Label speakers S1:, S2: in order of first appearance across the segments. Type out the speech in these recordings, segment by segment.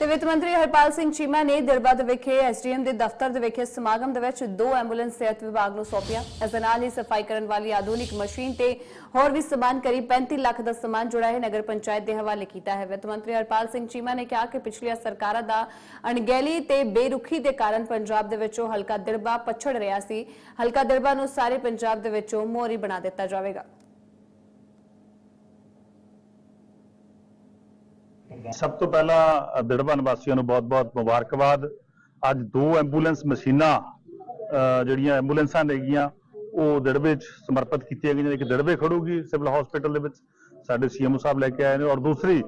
S1: ਤੇ ਵਿੱਤ ਮੰਤਰੀ ਹਰਪਾਲ ਸਿੰਘ ਚੀਮਾ ਨੇ ਦਿਰਬਦ ਵਿਖੇ ਐਸਡੀਐਮ ਦੇ ਦਫ਼ਤਰ ਦੇ ਵਿਖੇ ਸਮਾਗਮ ਦੇ ਵਿੱਚ ਦੋ ਐਂਬੂਲੈਂਸ ਸਿਹਤ ਵਿਭਾਗ ਨੂੰ ਸੌਂਪੀਆਂ। ਇਸ ਨਾਲ ਹੀ ਸਫ਼ਾਈ ਕਰਨ ਵਾਲੀ ਆਧੁਨਿਕ ਮਸ਼ੀਨ ਤੇ ਹੋਰ ਵੀ ਸਮਾਨ ਕਰੀਬ 35 ਲੱਖ ਦਾ ਸਮਾਨ ਜੁੜਾ ਹੈ ਨਗਰ ਪੰਚਾਇਤ ਦੇ ਹਵਾਲੇ ਕੀਤਾ ਹੈ। ਵਿੱਤ ਮੰਤਰੀ ਹਰਪਾਲ ਸਿੰਘ ਚੀਮਾ ਨੇ ਕਿਹਾ ਕਿ ਪਿਛਲੀਆਂ ਸਰਕਾਰਾਂ ਦਾ ਅਣਗਹਿਲੀ ਤੇ ਬੇਰੁਖੀ ਦੇ ਕਾਰਨ ਪੰਜਾਬ ਦੇ ਵਿੱਚੋਂ ਹਲਕਾ ਦਰਬਾ ਪਛੜ ਰਿਹਾ ਸੀ। ਹਲਕਾ ਦਰਬਾ ਨੂੰ ਸਾਰੇ ਪੰਜਾਬ ਦੇ ਵਿੱਚੋਂ ਮੋਹਰੀ ਬਣਾ ਦਿੱਤਾ ਜਾਵੇਗਾ।
S2: ਸਭ ਤੋਂ ਪਹਿਲਾਂ ਦਿੜਬਾ ਨਿਵਾਸੀਆਂ ਨੂੰ ਬਹੁਤ-ਬਹੁਤ ਮੁਬਾਰਕਬਾਦ। ਅੱਜ ਦੋ ਐਂਬੂਲੈਂਸ ਮਸ਼ੀਨਾਂ ਜਿਹੜੀਆਂ ਐਂਬੂਲੈਂਸਾਂ ਨੇਗੀਆਂ, ਉਹ ਦਿੜਬੇ 'ਚ ਸਮਰਪਿਤ ਕੀਤੀਆਂ ਗਈਆਂ ਇੱਕ ਦਿੜਬੇ ਖੜੂਗੀ ਸਿਵਲ ਹਸਪੀਟਲ ਦੇ ਵਿੱਚ, ਸਾਡੇ ਸੀਐਮਓ ਸਾਹਿਬ ਲੈ ਕੇ ਆਏ ਨੇ। ਔਰ ਦੂਸਰੀ,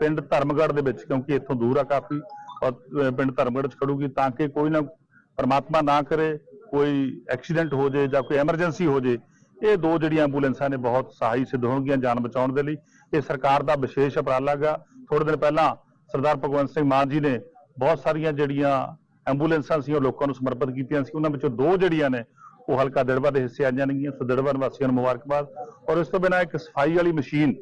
S2: ਪਿੰਡ ਧਰਮਗੜ੍ਹ ਦੇ ਵਿੱਚ, ਕਿਉਂਕਿ ਇੱਥੋਂ ਦੂਰ ਆ ਕਾਫੀ, ਔਰ ਪਿੰਡ ਧਰਮਗੜ੍ਹ 'ਚ ਖੜੂਗੀ ਤਾਂ ਕਿ ਕੋਈ ਨਾ, ਪਰਮਾਤਮਾ ਨਾ ਕਰੇ, ਕੋਈ ਐਕਸੀਡੈਂਟ ਹੋ ਜੇ ਜਾਂ ਕੋਈ ਐਮਰਜੈਂਸੀ ਹੋ ਜੇ। ਇਹ ਦੋ ਜਿਹੜੀਆਂ ਐਂਬੂਲੈਂਸਾਂ ਨੇ, ਬਹੁਤ ਸਹਾਈ ਸਿੱਧ ਹੋਣਗੀਆਂ ਜਾਨ ਬਚਾਉਣ ਦੇ ਲਈ। ਇਹ ਸਰਕਾਰ ਦਾ ਵਿਸ਼ੇਸ਼ ਉਪਰਾਲਾ ਗਾ ਥੋੜੇ ਦਿਨ ਪਹਿਲਾਂ ਸਰਦਾਰ ਭਗਵੰਤ ਸਿੰਘ ਮਾਨ ਜੀ ਨੇ ਬਹੁਤ ਸਾਰੀਆਂ ਜਿਹੜੀਆਂ ਐਂਬੂਲੈਂਸਾਂ ਸੀ ਉਹ ਲੋਕਾਂ ਨੂੰ ਸਮਰਪਿਤ ਕੀਤੀਆਂ ਸੀ। ਉਹਨਾਂ ਵਿੱਚੋਂ ਦੋ ਜਿਹੜੀਆਂ ਨੇ ਉਹ ਹਲਕਾ ਦਿੜਬਾ ਦੇ ਹਿੱਸੇ ਆ ਜਾਣਗੀਆਂ ਸੋ ਦਿੜਬਾ ਨਿਵਾਸੀਆਂ ਨੂੰ ਮੁਬਾਰਕਬਾਦ। ਔਰ ਇਸ ਤੋਂ ਬਿਨਾਂ ਇੱਕ ਸਫ਼ਾਈ ਵਾਲੀ ਮਸ਼ੀਨ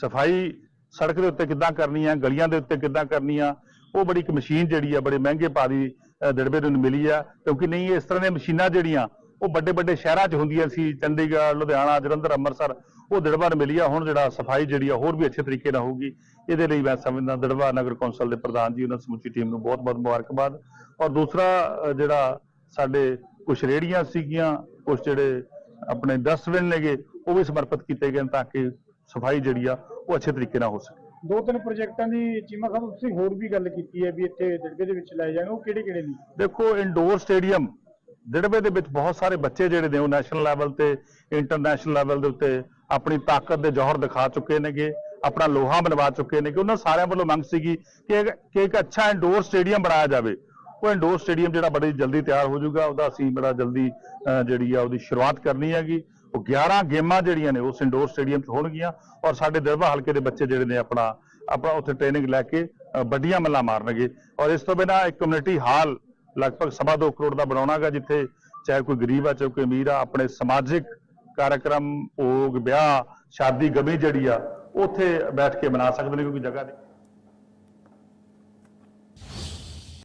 S2: ਸਫ਼ਾਈ ਸੜਕ ਦੇ ਉੱਤੇ ਕਿੱਦਾਂ ਕਰਨੀ ਆ ਗਲੀਆਂ ਦੇ ਉੱਤੇ ਕਿੱਦਾਂ ਕਰਨੀ ਆ ਉਹ ਬੜੀ ਇੱਕ ਮਸ਼ੀਨ ਜਿਹੜੀ ਆ ਬੜੇ ਮਹਿੰਗੇ ਭਾਅ ਦੀ ਅਹ, ਦਿੜਬੇ ਨੂੰ ਮਿਲੀ ਆ। ਕਿਉਂਕਿ ਨਹੀਂ ਇਸ ਤਰ੍ਹਾਂ ਦੀਆਂ ਮਸ਼ੀਨਾਂ ਜਿਹੜੀਆਂ ਉਹ ਵੱਡੇ ਵੱਡੇ ਸ਼ਹਿਰਾਂ 'ਚ ਹੁੰਦੀਆਂ ਸੀ ਚੰਡੀਗੜ੍ਹ ਲੁਧਿਆਣਾ ਜਲੰਧਰ ਅੰਮ੍ਰਿਤਸਰ ਉਹ ਦਿੜਬਾ ਨੂੰ ਮਿਲੀ ਆ ਹੁਣ ਜਿਹੜਾ ਸਫ਼ਾਈ ਜਿਹੜੀ ਆ ਹੋਰ ਵੀ ਅੱਛੇ ਤਰੀਕੇ ਨਾਲ ਹੋਊਗੀ ਇਹਦੇ ਲਈ ਮੈਂ ਸਮਝਦਾ ਦਿੜਬਾ ਨਗਰ ਕੌਂਸਲ ਦੇ ਪ੍ਰਧਾਨ ਜੀ ਉਹਨਾਂ ਸਮੁੱਚੀ ਟੀਮ ਨੂੰ ਬਹੁਤ-ਬਹੁਤ ਮੁਬਾਰਕਬਾਦ। ਔਰ ਦੂਸਰਾ ਜਿਹੜਾ ਸਾਡੇ ਕੁਝ ਰੇੜੀਆਂ ਸੀਗੀਆਂ ਕੁਝ ਜਿਹੜੇ ਆਪਣੇ ਡਸਟਬਿਨ ਨੇਗੇ ਉਹ ਵੀ ਸਮਰਪਿਤ ਕੀਤੇ ਗਏ ਤਾਂ ਕਿ ਸਫ਼ਾਈ ਜਿਹੜੀ ਆ ਉਹ ਅੱਛੇ ਤਰੀਕੇ ਨਾਲ ਹੋ ਸਕੇ।
S3: ਦੋ ਤਿੰਨ ਪ੍ਰੋਜੈਕਟਾਂ ਦੀ ਚੀਮਾ ਸਾਹਿਬ ਤੁਸੀਂ ਹੋਰ ਵੀ ਗੱਲ ਕੀਤੀ ਹੈ ਵੀ ਇੱਥੇ ਦਿੜਬੇ ਦੇ ਵਿੱਚ ਲਾਏ ਜਾਣ ਉਹ ਕਿਹੜੇ ਕਿਹੜੇ ਨੇ
S2: ਦੇਖੋ ਇੰਡੋਰ ਸਟੇਡੀਅਮ ਦਿੜਬੇ ਦੇ ਵਿੱਚ ਬਹੁਤ ਸਾਰੇ ਬੱਚੇ ਜਿਹੜੇ ਨੇ ਉਹ ਨੈਸ਼ਨਲ ਲੈਵਲ ਤੇ ਇੰਟਰਨੈਸ਼ਨਲ ਲੈਵਲ ਦੇ ਉੱਤੇ ਆਪਣੀ ਤਾਕਤ ਦੇ ਜ਼ੋਹਰ ਦਿਖਾ ਚੁੱਕੇ ਨੇਗੇ, ਆਪਣਾ ਲੋਹਾ ਬਣਵਾ ਚੁੱਕੇ ਨੇ ਕਿ ਉਹਨਾਂ ਸਾਰਿਆਂ ਵੱਲੋਂ ਮੰਗ ਸੀਗੀ ਕਿ ਇੱਕ- ਕਿ ਇੱਕ ਅੱਛਾ ਇੰਡੋਰ ਸਟੇਡੀਅਮ ਬਣਾਇਆ ਜਾਵੇ। ਉਹ ਇੰਡੋਰ ਸਟੇਡੀਅਮ ਜਿਹੜਾ ਬੜੀ ਜਲਦੀ ਤਿਆਰ ਹੋ ਜਾਊਗਾ, ਉਹਦਾ ਅਸੀਂ ਬੜਾ ਜਲਦੀ ਜਿਹੜੀ ਆ ਉਹਦੀ ਸ਼ੁਰੂਆਤ ਕਰਨੀ ਹੈਗੀ। ਉਹ 11 ਗੇਮਾਂ ਜਿਹੜੀਆਂ ਨੇ, ਉਸ ਇੰਡੋਰ ਸਟੇਡੀਅਮ 'ਚ ਹੋਣਗੀਆਂ ਔਰ ਸਾਡੇ ਦਿੜਬਾ ਹਲਕੇ ਦੇ ਬੱਚੇ ਜਿਹੜੇ ਨੇ ਆਪਣਾ ਆਪਣਾ ਉੱਥੇ ਟ੍ਰੇਨਿੰਗ ਲੈ ਕੇ ਵੱਡੀਆਂ ਮੱਲਾਂ ਮਾਰਨਗੇ। ਔਰ ਇਸ ਤੋਂ ਬਿਨਾਂ ਇੱਕ ਕਮਿਊਨਿਟੀ ਹਾਲ ਲਗਭਗ ਸਵਾ ਦੋ ਕਰੋੜ ਦਾ ਬਣਾਉਣਾਗਾ ਜਿੱਥੇ ਚਾਹੇ ਕੋਈ ਗਰੀਬ ਆ, ਚਾਹੇ ਕੋਈ ਅਮੀਰ ਆ, ਆਪਣੇ ਸਮਾਜਿਕ ਕਾਰਜਕ੍ਰਮ ਭੋਗ, ਵਿਆਹ, ਸ਼ਾਦੀ, ਗਮੀ ਜਿਹੜੀ ਆ, ਉੱਥੇ ਬੈਠ ਕੇ ਮਨਾ ਸਕਦੇ ਨੇ ਕਿਉਂਕਿ ਜਗ੍ਹਾ ਦੀ